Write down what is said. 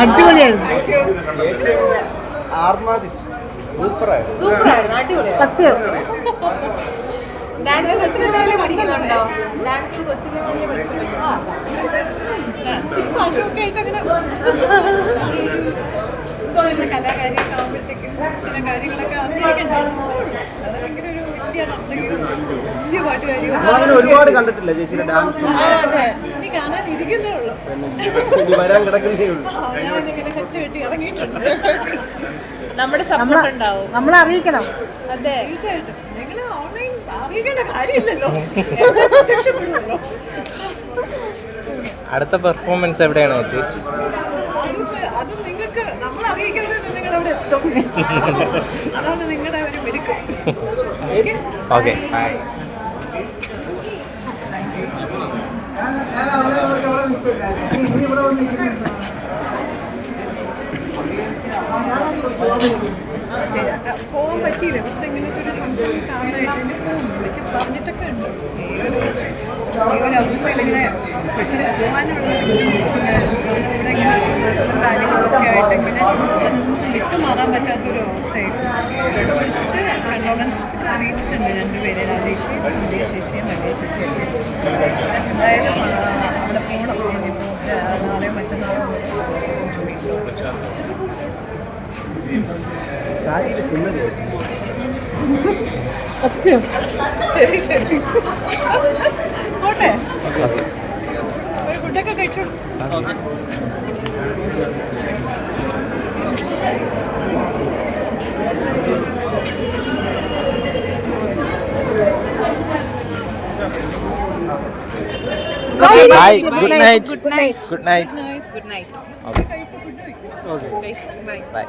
അടിപൊളിയായിരുന്നു. ആർമാദിച്ചു. സൂപ്പറായിരുന്നു. സൂപ്പറായിരുന്നു. അടിപൊളിയായിരുന്നു. സത്യം. ഡാൻസ് കൊച്ചിലെ പഠിക്കുന്നുണ്ടോ? ഡാൻസ് കൊച്ചിനെ അങ്ങനെ പിന്നെ കലാകാരിയൊക്കെ ആകുമ്പോഴത്തേക്കും ചില കാര്യങ്ങളൊക്കെ അറിഞ്ഞിരിക്കണ്ടേ അത് ഭയങ്കര ഒരു വലിയ ഒരുപാട് കണ്ടിട്ടില്ല ചേച്ചിയുടെ ഡാൻസ് ഇനി വരാൻ കിടക്കുന്നേ ഉള്ളൂ. നമ്മുടെ സപ്പോർട്ട് ഉണ്ടാവും. നമ്മൾ അറിയിക്കണം. അതെ. തീർച്ചയായിട്ടും. നിങ്ങൾ ഓൺലൈൻ അറിയിക്കേണ്ട കാര്യമില്ലല്ലോ. പ്രത്യക്ഷപ്പെടുമല്ലോ അടുത്ത പെർഫോമൻസ് എവിടെയാണ് വെച്ച് അത് അത് നിങ്ങൾക്ക് നമ്മൾ നിങ്ങൾ അവിടെ എത്തും. അതാണ് നിങ്ങളുടെ ഒരു മിടുക്കം. ഓക്കെ ഓക്കെ ഹായ് പോകാൻ പറ്റിയില്ല ഇവിടുത്തെ ഇങ്ങനത്തെ ഒരു ഫംഗ്ഷൻ കാണാനായിട്ട് വിളിച്ച് പറഞ്ഞിട്ടൊക്കെ ഉണ്ട് അവസ്ഥയിൽ ഇങ്ങനെ പെട്ടെന്ന് പോകാനുള്ള ഇവിടെ ഇങ്ങനെ കാര്യങ്ങളൊക്കെ ആയിട്ട് ഇങ്ങനെ വിട്ടുമാറാൻ പറ്റാത്തൊരു അവസ്ഥയായിരുന്നു വിളിച്ചിട്ട് കണ്ടോളൻസസ് അറിയിച്ചിട്ടുണ്ട് രണ്ടുപേരെ അറിയിച്ച് ഇന്ത്യ ചേച്ചിയും വലിയ ചേച്ചിയും എന്തായാലും നാളെയോ മറ്റന്നാളോ സത്യം ശരി ശരി. പോട്ടെ. ഒരു ഫുഡൊക്കെ കഴിച്ചു? Bye. Bye. Good, Night. good night. Good night. Good night. Good night. Okay. okay. Bye. Bye.